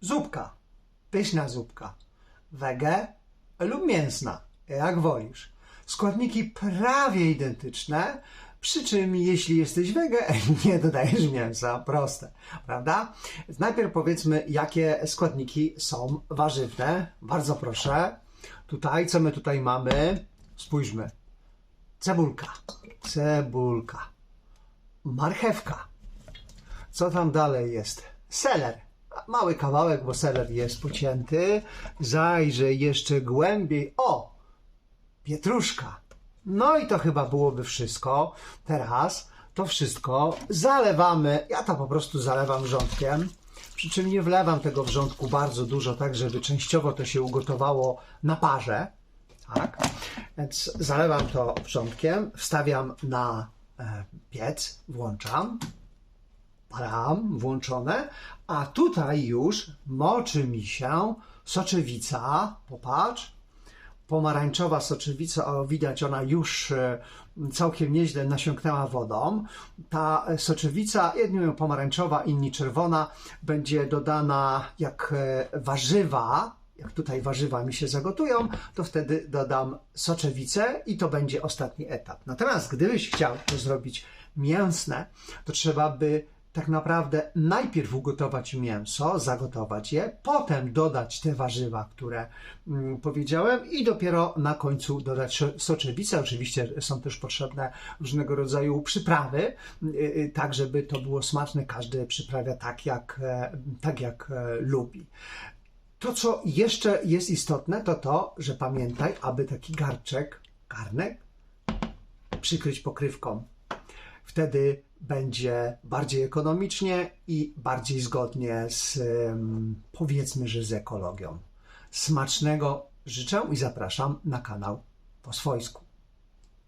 zupka, pyszna zupka, wege lub mięsna, jak wolisz. Składniki prawie identyczne, przy czym jeśli jesteś wege, nie dodajesz mięsa, proste, prawda? Najpierw powiedzmy, jakie składniki są warzywne. Bardzo proszę. Tutaj, co my tutaj mamy? Spójrzmy. Cebulka, cebulka, marchewka. Co tam dalej jest? Seler. Mały kawałek, bo seler jest pocięty. Zajrzę jeszcze głębiej. O! Pietruszka. No i to chyba byłoby wszystko. Teraz to wszystko zalewamy. Ja to po prostu zalewam wrzątkiem. Przy czym nie wlewam tego wrzątku bardzo dużo, tak żeby częściowo to się ugotowało na parze. Tak? Więc zalewam to wrzątkiem, wstawiam na e, piec, włączam ram włączone, a tutaj już moczy mi się soczewica, popatrz, pomarańczowa soczewica, o widać ona już e, całkiem nieźle nasiąknęła wodą. Ta e, soczewica, jedni pomarańczowa, inni czerwona, będzie dodana jak e, warzywa, jak tutaj warzywa mi się zagotują, to wtedy dodam soczewicę i to będzie ostatni etap. Natomiast gdybyś chciał to zrobić mięsne, to trzeba by tak naprawdę najpierw ugotować mięso, zagotować je, potem dodać te warzywa, które mm, powiedziałem i dopiero na końcu dodać so- soczewicę. Oczywiście są też potrzebne różnego rodzaju przyprawy, y, y, tak żeby to było smaczne. Każdy przyprawia tak, jak, e, tak jak e, lubi. To, co jeszcze jest istotne, to to, że pamiętaj, aby taki garczek, garnek, przykryć pokrywką. Wtedy będzie bardziej ekonomicznie i bardziej zgodnie z, powiedzmy, że z ekologią. Smacznego życzę i zapraszam na kanał po swojsku.